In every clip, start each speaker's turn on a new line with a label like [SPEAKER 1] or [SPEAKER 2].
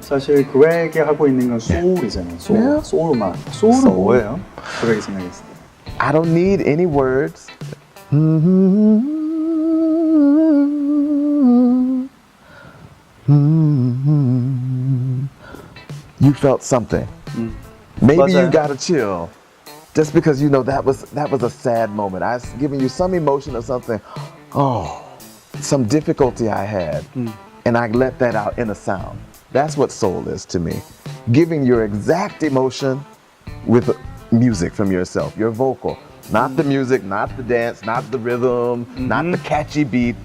[SPEAKER 1] 사실 그에게 하고 있는 건 소울이잖아요. 소울,
[SPEAKER 2] Yeah.
[SPEAKER 1] 소울 음악. 소울은
[SPEAKER 2] Soul.
[SPEAKER 1] 뭐예요? 그에게 생각했을 때.
[SPEAKER 2] I don't need any words. You felt something.
[SPEAKER 1] 음.
[SPEAKER 2] Maybe you
[SPEAKER 1] 맞아요.
[SPEAKER 2] gotta chill. just because you know that was that was a sad moment. I was giving you some emotion or something. Oh, some difficulty I had, mm. and I let that out in a sound. That's what soul is to me. Giving your exact emotion with music from yourself, your vocal, not mm. the music, not the dance, not the rhythm, mm-hmm. not the mm-hmm. catchy beat,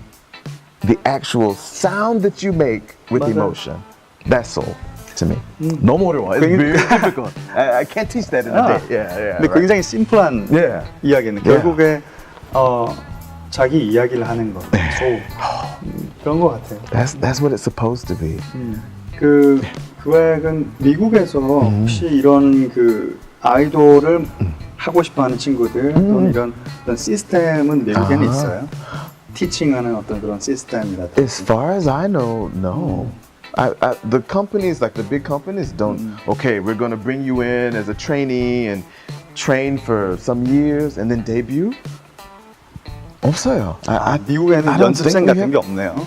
[SPEAKER 2] the actual sound that you make with
[SPEAKER 1] Mother.
[SPEAKER 2] emotion. That's soul. To me. 너무 어려워. It's very difficult. I, I can't teach that in a
[SPEAKER 1] 아,
[SPEAKER 2] day. Yeah, yeah.
[SPEAKER 1] 근데
[SPEAKER 2] right.
[SPEAKER 1] 굉장히 심플한
[SPEAKER 2] Yeah.
[SPEAKER 1] 이야기는
[SPEAKER 2] Yeah.
[SPEAKER 1] 결국에 어, 자기 이야기를 하는 거.
[SPEAKER 2] 네.
[SPEAKER 1] 음, 그런 것 같아요.
[SPEAKER 2] That's that's what it's supposed to be.
[SPEAKER 1] 그 그액은 미국에서
[SPEAKER 2] 음.
[SPEAKER 1] 혹시 이런 그 아이돌을 하고 싶어하는 친구들 또는 이런 어떤 시스템은 미국에는
[SPEAKER 2] 음. 아.
[SPEAKER 1] 있어요. 티칭하는 어떤 그런 시스템이라든지.
[SPEAKER 2] As far as I know, no. I, I, the companies, like the big companies, don't. Okay, we're going to bring you in as a trainee and train for some years and then debut. 없어요. I,
[SPEAKER 1] 아,
[SPEAKER 2] I,
[SPEAKER 1] 미국에는
[SPEAKER 2] I don't
[SPEAKER 1] 연습생
[SPEAKER 2] think we
[SPEAKER 1] 같은 게
[SPEAKER 2] have-
[SPEAKER 1] 없네요.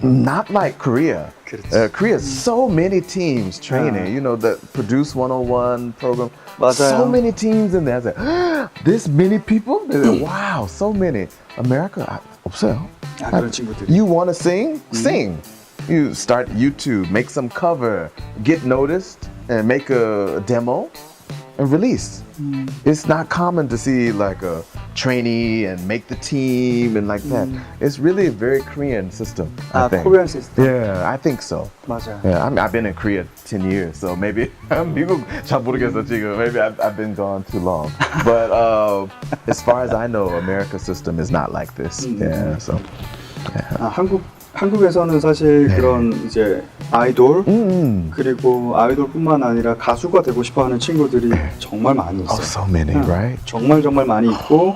[SPEAKER 2] Not like Korea.
[SPEAKER 1] 그렇지.
[SPEAKER 2] Uh, Korea, so many teams training.
[SPEAKER 1] 아.
[SPEAKER 2] You know the Produce 101 program.
[SPEAKER 1] 맞아요.
[SPEAKER 2] So many teams in there. I was like, this many people? They're like, wow, so many. America 아, 없어요.
[SPEAKER 1] 아, 그런 친구들이.
[SPEAKER 2] You want to sing? Sing. You start YouTube, make some cover, get noticed, and make a demo, and release. It's not common to see like a trainee and make the team and like that. It's really a very Korean system. I
[SPEAKER 1] 아,
[SPEAKER 2] think.
[SPEAKER 1] 코리안 시스템.
[SPEAKER 2] Yeah, I think so.
[SPEAKER 1] 맞아요.
[SPEAKER 2] Yeah, I mean, I've been in Korea 10 years, so maybe 미국 잘 모르겠어 지금. Maybe I've, I've been gone too long. But uh, as far as I know, America's system is not like this. Yeah, so.
[SPEAKER 1] 아, 한국 한국에서는 사실
[SPEAKER 2] 네.
[SPEAKER 1] 그런 이제 아이돌
[SPEAKER 2] 음.
[SPEAKER 1] 그리고 아이돌뿐만 아니라 가수가 되고 싶어하는 친구들이 정말 많이 있어요.
[SPEAKER 2] Oh, so many,
[SPEAKER 1] 응.
[SPEAKER 2] right?
[SPEAKER 1] 정말 정말 많이 있고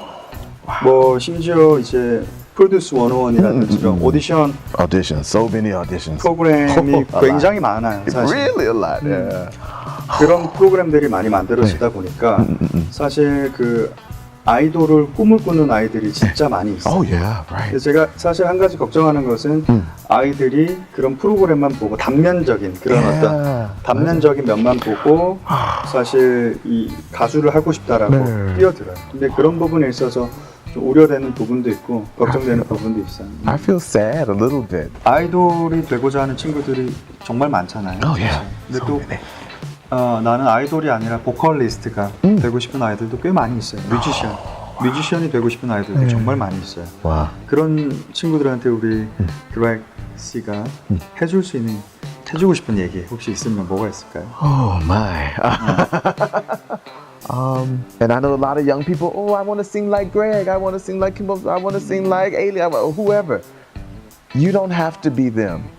[SPEAKER 1] 뭐 심지어 이제 프로듀스 101이라든지 이런 오디션
[SPEAKER 2] Auditions, so many auditions.
[SPEAKER 1] 프로그램이
[SPEAKER 2] Oh, a.
[SPEAKER 1] 굉장히 많아요. 사실
[SPEAKER 2] Really a lot. Yeah.
[SPEAKER 1] 그런 프로그램들이 많이
[SPEAKER 2] 네.
[SPEAKER 1] 만들어지다 보니까
[SPEAKER 2] 음,
[SPEAKER 1] 사실 그 아이돌을 꿈을 꾸는 아이들이 진짜 많이 있어요.
[SPEAKER 2] Oh yeah, right.
[SPEAKER 1] 제가 사실 한 가지 걱정하는 것은
[SPEAKER 2] 음.
[SPEAKER 1] 아이들이 그런 프로그램만 보고 단면적인 그런
[SPEAKER 2] Yeah.
[SPEAKER 1] 어떤 단면적인 면만 보고 사실 이 가수를 하고 싶다라고
[SPEAKER 2] 네.
[SPEAKER 1] 뛰어들어요. 근데 그런 부분에 있어서 좀 우려되는 부분도 있고 걱정되는 부분도 있어요.
[SPEAKER 2] I feel sad a little bit.
[SPEAKER 1] 아이돌이 되고자 하는 친구들이 정말 많잖아요.
[SPEAKER 2] Oh yeah.
[SPEAKER 1] 근데 또. 어, 나는 아이돌이 아니라 보컬리스트가
[SPEAKER 2] 음.
[SPEAKER 1] 되고 싶은 아이들도 꽤 많이 있어요. 뮤지션. 뮤지션이 되고 싶은 아이들도
[SPEAKER 2] 네.
[SPEAKER 1] 정말 많이 있어요.
[SPEAKER 2] Wow.
[SPEAKER 1] 그런 친구들한테 우리 그렉 씨가 해줄 수 있는 해주고 싶은 얘기 혹시 있으면 뭐가 있을까요?
[SPEAKER 2] Oh my. um, and I know a lot of young people. Oh, I want to sing like Greg. I want to sing like Kimbo. I want to sing like Ailey. Whoever. You don't have to be them.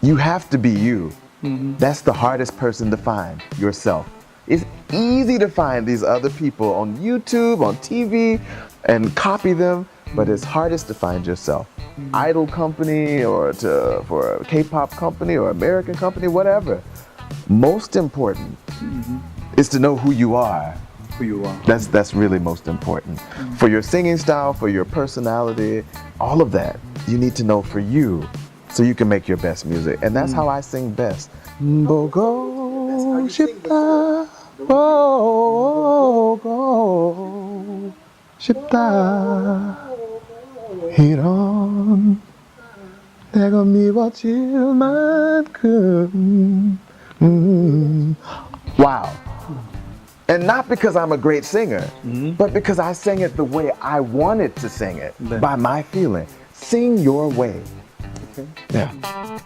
[SPEAKER 2] You have to be you. Mm-hmm. That's the hardest person to find yourself. It's easy to find these other people on YouTube, on TV, and copy them, but it's hardest to find yourself. Mm-hmm. Idol company, or to, for a K pop company, or American company, whatever. Most important mm-hmm. is to know who you are.
[SPEAKER 1] Who you are.
[SPEAKER 2] That's, that's really most important. For your singing style, for your personality, all of that, you need to know for you so you can make your best music. And that's how I sing best. 보고 싶다. 보고 싶다. 이런 내가 미워질 만큼 음. Wow. And not because I'm a great singer, but because I sang it the way I wanted to sing it
[SPEAKER 1] 네.
[SPEAKER 2] by my feeling. Sing your way. Yeah.